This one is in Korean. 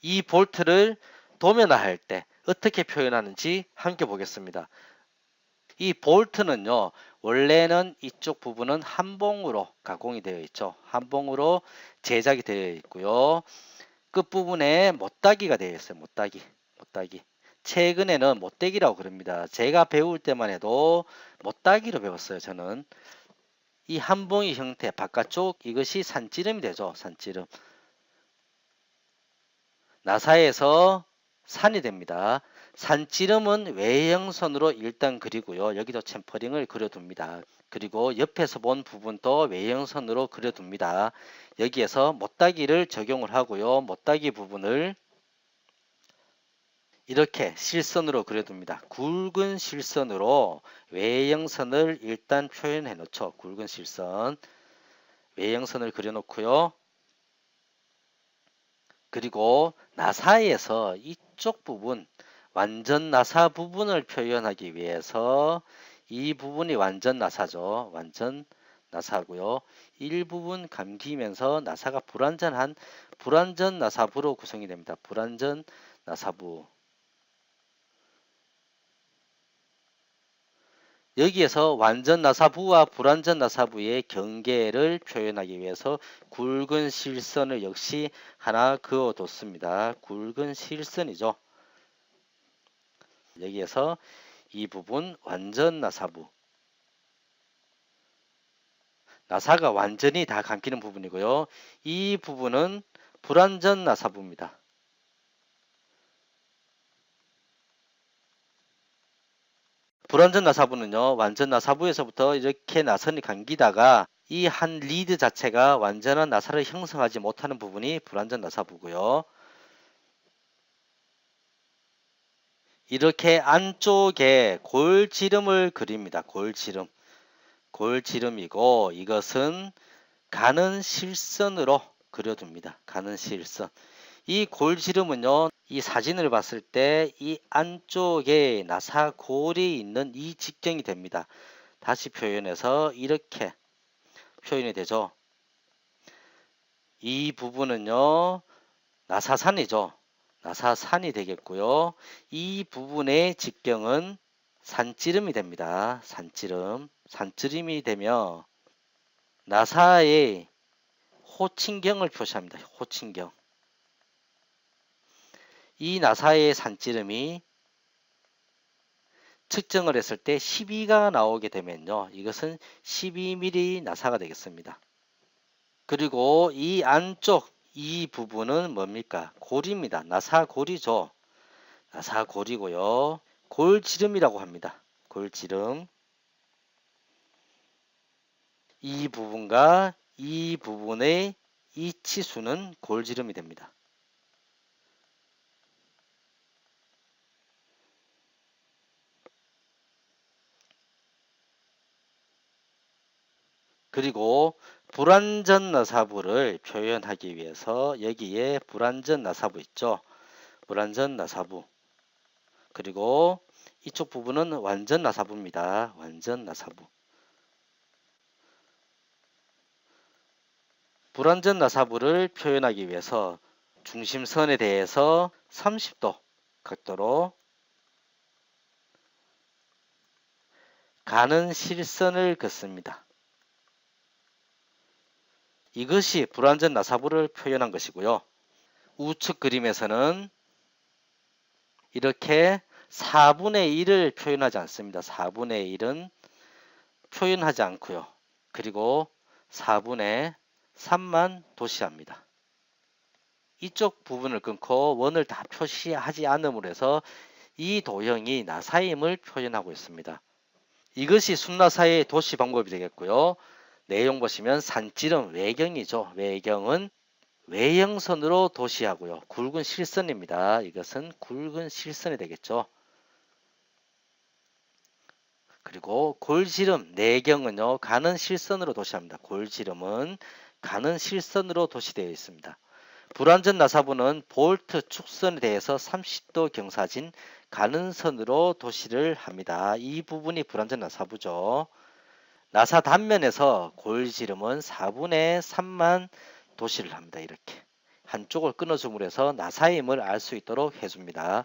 이 볼트를 도면화할 때 어떻게 표현하는지 함께 보겠습니다. 이 볼트는요, 원래는 이쪽 부분은 한봉으로 가공이 되어 있죠. 한봉으로 제작이 되어 있고요. 끝부분에 못다기가 되어 있어요. 못다기. 못다기. 최근에는 못대기라고 그럽니다. 제가 배울 때만 해도 못다기로 배웠어요. 저는. 이 한봉의 형태 바깥쪽 이것이 산지름이 되죠. 산지름. 나사에서 산이 됩니다. 산지름은 외형선으로 일단 그리고요. 여기도 챔퍼링을 그려둡니다. 그리고 옆에서 본 부분도 외형선으로 그려둡니다. 여기에서 못다기를 적용을 하고요. 못다기 부분을 이렇게 실선으로 그려둡니다. 굵은 실선으로 외형선을 일단 표현해 놓죠. 굵은 실선. 외형선을 그려놓고요. 그리고 나사에서 이쪽 부분 완전 나사 부분을 표현하기 위해서 이 부분이 완전 나사죠. 완전 나사고요. 일부분 감기면서 나사가 불완전한 불완전 나사부로 구성이 됩니다. 불완전 나사부. 여기에서 완전 나사부와 불완전 나사부의 경계를 표현하기 위해서 굵은 실선을 역시 하나 그어뒀습니다. 굵은 실선이죠. 여기에서 이 부분 완전 나사부 나사가 완전히 다 감기는 부분이고요. 이 부분은 불완전 나사부입니다. 불완전 나사부는요. 완전 나사부에서부터 이렇게 나선이 감기다가 이 한 리드 자체가 완전한 나사를 형성하지 못하는 부분이 불완전 나사부고요. 이렇게 안쪽에 골지름을 그립니다. 골지름. 골지름이고 이것은 가는 실선으로 그려둡니다. 가는 실선. 이 골지름은요. 이 사진을 봤을 때 이 안쪽에 나사골이 있는 이 직경이 됩니다. 다시 표현해서 이렇게 표현이 되죠. 이 부분은요. 나사산이죠. 나사산이 되겠고요. 이 부분의 직경은 산지름이 됩니다. 산지름. 산지름이 되며 나사의 호칭경을 표시합니다. 호칭경. 이 나사의 산지름이 측정을 했을 때 12가 나오게 되면요. 이것은 12mm 나사가 되겠습니다. 그리고 이 안쪽 이 부분은 뭡니까? 골입니다. 나사 골이죠. 나사 골이고요. 골지름이라고 합니다. 골지름. 이 부분과 이 부분의 이 치수는 골지름이 됩니다. 그리고 불완전 나사부를 표현하기 위해서 여기에 불완전 나사부 있죠. 불완전 나사부. 그리고 이쪽 부분은 완전 나사부입니다. 완전 나사부. 불완전 나사부를 표현하기 위해서 중심선에 대해서 30도 각도로 가는 실선을 긋습니다. 이것이 불완전 나사부를 표현한 것이고요. 우측 그림에서는 이렇게 4분의 1을 표현하지 않습니다. 4분의 1은 표현하지 않고요. 그리고 4분의 3만 도시합니다. 이쪽 부분을 끊고 원을 다 표시하지 않음으로 해서 이 도형이 나사임을 표현하고 있습니다. 이것이 순나사의 도시 방법이 되겠고요. 내용 보시면 산지름 외경이죠. 외경은 외형선으로 도시하고요. 굵은 실선입니다. 이것은 굵은 실선이 되겠죠. 그리고 골지름 내경은요. 가는 실선으로 도시합니다. 골지름은 가는 실선으로 도시되어 있습니다. 불완전 나사부는 볼트 축선에 대해서 30도 경사진 가는 선으로 도시를 합니다. 이 부분이 불완전 나사부죠. 나사 단면에서 골지름은 4분의 3만 도시를 합니다. 이렇게 한쪽을 끊어줌으로 해서 나사임을 알 수 있도록 해줍니다.